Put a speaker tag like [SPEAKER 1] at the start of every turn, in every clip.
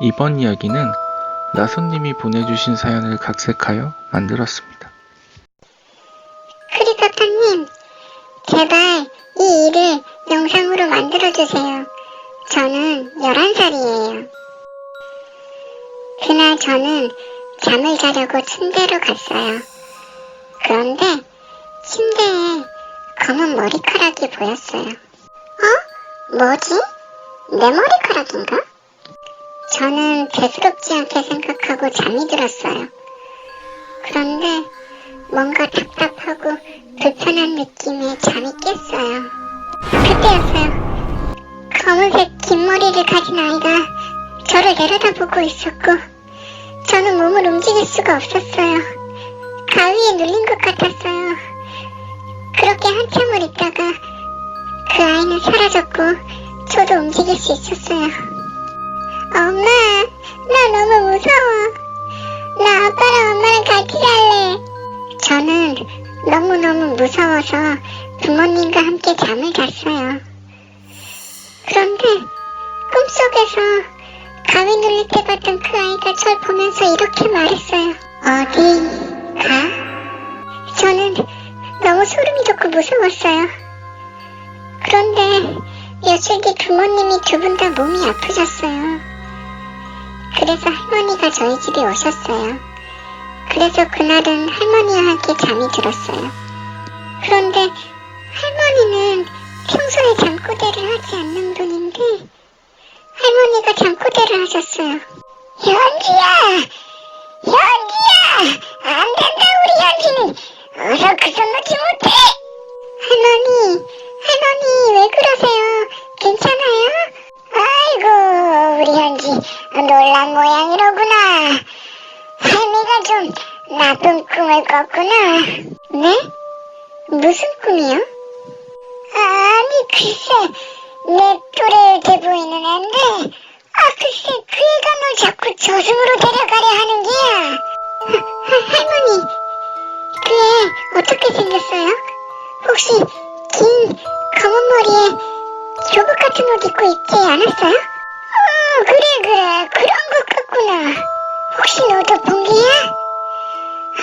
[SPEAKER 1] 이번 이야기는 나선님이 보내주신 사연을 각색하여 만들었습니다.
[SPEAKER 2] 크리커터님, 제발 이 일을 영상으로 만들어주세요. 저는 11살이에요. 그날 저는 잠을 자려고 침대로 갔어요. 그런데 침대에 검은 머리카락이 보였어요. 어? 뭐지? 내 머리카락인가? 저는 대수롭지 않게 생각하고 잠이 들었어요. 그런데 뭔가 답답하고 불편한 느낌에 잠이 깼어요. 그때였어요. 검은색 긴 머리를 가진 아이가 저를 내려다보고 있었고, 저는 몸을 움직일 수가 없었어요. 가위에 눌린 것 같았어요. 그렇게 한참을 있다가 그 아이는 사라졌고, 저도 움직일 수 있었어요. 엄마, 나 너무 무서워. 나 아빠랑 엄마랑 같이 살래. 저는 너무너무 무서워서 부모님과 함께 잠을 잤어요. 그런데 꿈속에서 가위 눌릴 때 봤던 그 아이가 절 보면서 이렇게 말했어요. 어디 가? 저는 너무 소름이 돋고 무서웠어요. 그런데 며칠 뒤 부모님이 두 분 다 몸이 아프셨어요. 그래서 할머니가 저희 집에 오셨어요. 그래서 그날은 할머니와 함께 잠이 들었어요. 그런데 할머니는 평소에 잠꼬대를 하지 않는 분인데 할머니가 잠꼬대를 하셨어요. 현지야! 현지야! 안 된다 우리 현지는! 어서 그 손 놓지 못 할미가 좀 나쁜 꿈을 꿨구나. 네? 무슨 꿈이요? 아니 글쎄 내 또래 돼 보이는 앤데 아 글쎄 그 애가 널 자꾸 저승으로 데려가려 하는 게야. 할머니 그 애 어떻게 생겼어요? 혹시 긴 검은 머리에 교복 같은 옷 입고 있지 않았어요? 어 그래 그래 그런 것 같구나. 혹시 너도 본 게야?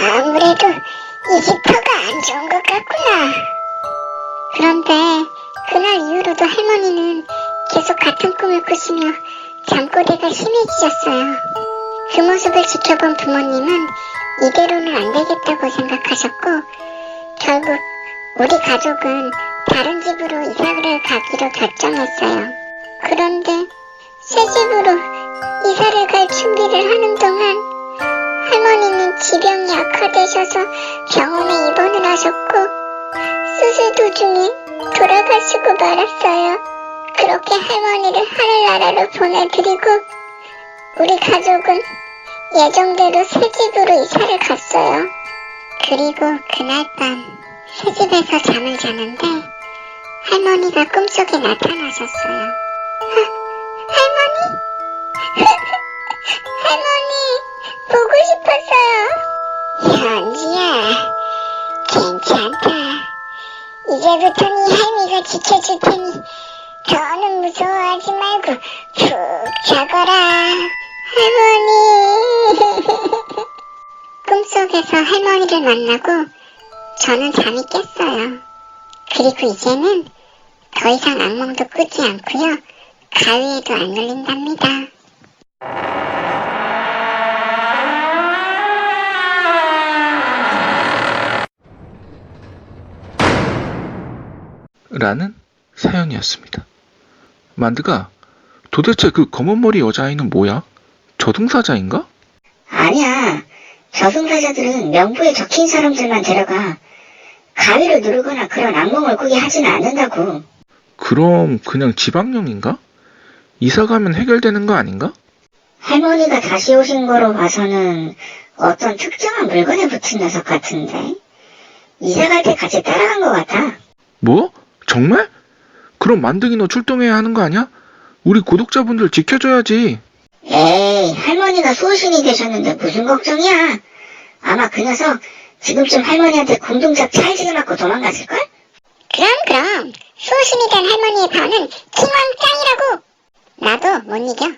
[SPEAKER 2] 아무래도 이 집터가 안 좋은 것 같구나. 그런데 그날 이후로도 할머니는 계속 같은 꿈을 꾸시며 잠꼬대가 심해지셨어요. 그 모습을 지켜본 부모님은 이대로는 안 되겠다고 생각하셨고 결국 우리 가족은 다른 집으로 이사를 가기로 결정했어요. 그런데 새 집으로 이사를 갈 준비를 하는 악화되셔서 병원에 입원을 하셨고 수술 도중에 돌아가시고 말았어요. 그렇게 할머니를 하늘나라로 보내드리고 우리 가족은 예정대로 새 집으로 이사를 갔어요. 그리고 그날 밤 새 집에서 잠을 자는데 할머니가 꿈속에 나타나셨어요. 하, 할머니? 할머니 보고 싶었어요. 이제부터는 이 할미가 지켜줄 테니 더는 무서워하지 말고 푹 자거라. 할머니. 꿈속에서 할머니를 만나고 저는 잠이 깼어요. 그리고 이제는 더 이상 악몽도 꾸지 않고요. 가위에도 안 눌린답니다.
[SPEAKER 1] 라는 사연이었습니다. 만드가 도대체 그 검은 머리 여자아이는 뭐야? 저승사자인가?
[SPEAKER 3] 아니야. 저승사자들은 명부에 적힌 사람들만 데려가 가위를 누르거나 그런 악몽을 꾸게 하지는 않는다고.
[SPEAKER 1] 그럼 그냥 지방령인가? 이사 가면 해결되는 거 아닌가?
[SPEAKER 3] 할머니가 다시 오신 거로 봐서는 어떤 특정한 물건에 붙은 녀석 같은데. 이사 갈 때 같이 따라간 것 같아.
[SPEAKER 1] 뭐? 정말? 그럼 만드기 너 출동해야 하는 거 아니야? 우리 구독자분들 지켜줘야지.
[SPEAKER 3] 에이, 할머니가 소신이 되셨는데 무슨 걱정이야. 아마 그 녀석 지금쯤 할머니한테 공동작 찰지게 맞고 도망갔을걸?
[SPEAKER 2] 그럼 그럼 소신이 된 할머니의 반은 킹왕짱이라고 나도 못 이겨